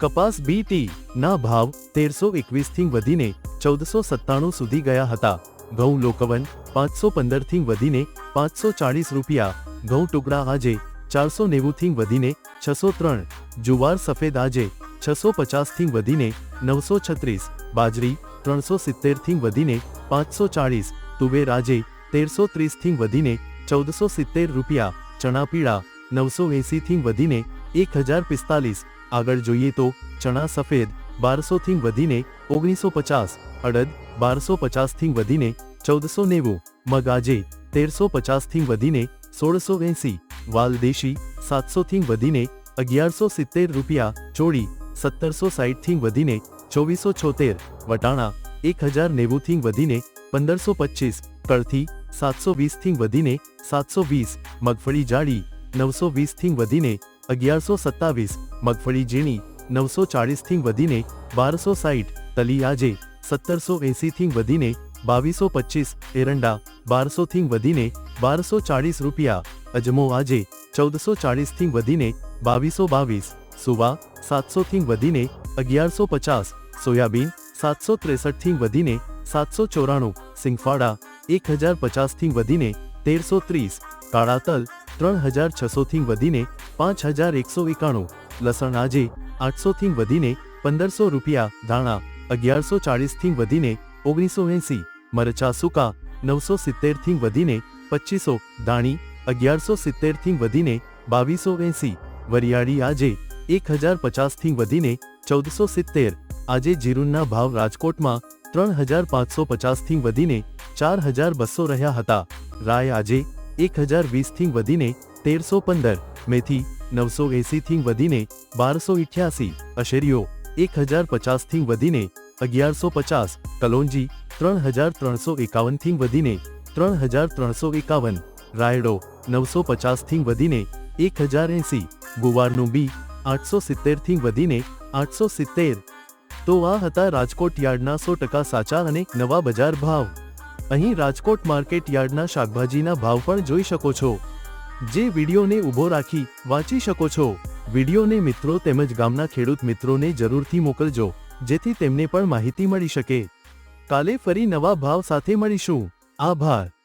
કપાસ બીટી ના ભાવ તેરસો એકવીસથી વધીને ચૌદસો સત્તાણું સુધી ગયા હતા. ઘઉં લોકવન પાંચસો પંદરથી વધીને પાંચસો ચાળીસ રૂપિયા. ઘઉં ટુકડા આજે ચારસો નેવુંથી વધીને છસો ત્રણ. જુવાર સફેદ આજે છસો પચાસથી વધીને નવસો છત્રીસ. બાજરી ત્રણસો સિત્તેરથી વધીને પાંચસો ચાળીસ. તુવેર આજે તેરસો ત્રીસથી વધીને ચૌદસો સિત્તેર રૂપિયા. ચણા પીળા નવસો એંસીથી વધીને એક હજાર પિસ્તાલીસ. આગળ જોઈએ તો ચણા સફેદ બારસો થી વધીને ઓગણીસો પચાસ, અડદ બારસો પચાસથી વધીને ચૌદસો નેવું, મગ આજે તેરસો પચાસથી વધીને સોળસો એંસી, વાલ દેશી સાતસો થી વધીને અગિયારસો સિત્તેર રૂપિયા, ચોળી સત્તરસો સાઠથી વધીને ચોવીસો છોતેર, વટાણા એક હજાર નેવું થી વધીને પંદરસો પચીસ, કળથી સાતસો વીસથી વધીને સાતસો વીસ, મગફળી જાડી નવસો વીસથી વધીને અગિયારસો સત્તાવીસ, મગફળી ઝીણી, નવસો ચાળીસથી વધીને બારસો સાઠ તલી આજે સત્તરસો એંસીથી વધીને બાવીસો પચીસ, એરંડા બારસોથી વધીને બારસો ચાળીસ રૂપિયા, અજમો આજે ચૌદસો ચાળીસથી વધીને બાવીસો બાવીસ, સુવા સાતસો થી વધીને અગિયારસો પચાસ, સોયાબીન સાતસો ત્રેસઠથી વધીને સાતસો ચોરાણું, સિંગફાડા એક હજાર પચાસથી વધીને તેરસો ત્રીસ, કાળા તલ ત્રણ હજાર છસોથી વધીને પાંચ હજાર એકસો એકાણું. લસણ આજે આઠસોથી વધીને પંદરસો રૂપિયા, ધાણા અગિયારસો ચાળીસથી વધીને ઓગણીસો એંસી. મરચા સૂકા નવસો સિત્તેરથી વધીને પચીસો. દાણી અગિયારસો સિત્તેરથી વધીને બાવીસો એંસી. વરિયાળી આજે એક હજાર પચાસથી વધીને ચૌદસો સિત્તેર. આજે જીરુંના ભાવ રાજકોટમાં ત્રણ હજાર પાંચસો પચાસથી વધીને ચાર હજાર બસો રહ્યા હતા. રાય આજે એક હજાર વીસથી વધીને તેરસો પંદર, મેથી નવસો એંસીથી વધીને બારસો ઇઠ્યાસી, અશેરીઓ એક હજાર પચાસથી વધીને અગિયારસો પચાસ, કલોંજી ત્રણ હજાર ત્રણસો એકાવનથી વધીને ત્રણ હજાર ત્રણસો એકાવન, રાયડો નવસો પચાસથી વધીને એક હજાર એંસી ગુવારનું બી આઠસો સિત્તેરથી વધીને આઠસો સિત્તેર. તો આ હતા રાજકોટ યાર્ડના સો ટકા સાચા અને નવા બજાર ભાવ. અહીં રાજકોટ માર્કેટ યાર્ડના શાકભાજીના ભાવ પણ જોઈ શકો છો. જે વિડીયોને ઊભો રાખી વાંચી શકો છો. વિડીયોને મિત્રો તેમજ ગામના ખેડૂત મિત્રોને જરૂરથી મોકલજો, જેથી તેમને પણ માહિતી મળી શકે. કાલે ફરી નવા ભાવ સાથે મળીશું. આભાર.